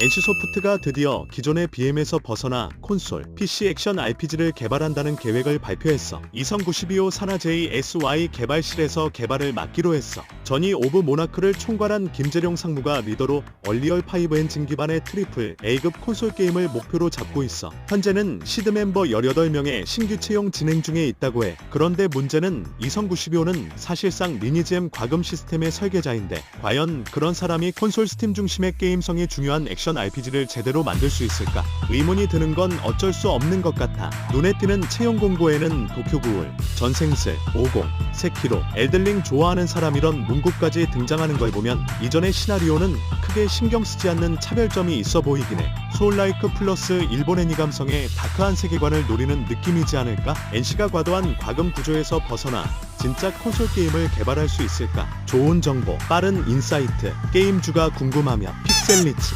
NC소프트가 드디어 기존의 BM에서 벗어나 콘솔, PC 액션 RPG를 개발한다는 계획을 발표했어. 이성 92호 산하 JSY 개발실에서 개발을 맡기로 했어. 전이 오브 모나크를 총괄한 김재룡 상무가 리더로 얼리얼 5 엔진 기반의 트리플 A급 콘솔 게임을 목표로 잡고 있어. 현재는 시드 멤버 18명의 신규 채용 진행 중에 있다고 해. 그런데 문제는 이성 92호는 사실상 리니지엠 과금 시스템의 설계자인데 과연 그런 사람이 콘솔 스팀 중심의 게임성이 중요한 액션 RPG를 제대로 만들 수 있을까? 의문이 드는 건 어쩔 수 없는 것 같아. 눈에 띄는 채용 공고에는 도쿄구울, 전생슬, 50, 세키로, 엘들링 좋아하는 사람 이런 문구까지 등장하는 걸 보면 이전의 시나리오는 크게 신경 쓰지 않는 차별점이 있어 보이긴 해. 소울라이크 플러스 일본 애니 감성의 다크한 세계관을 노리는 느낌이지 않을까? NC가 과도한 과금 구조에서 벗어나 진짜 콘솔 게임을 개발할 수 있을까? 좋은 정보, 빠른 인사이트, 게임주가 궁금하면 픽셀리치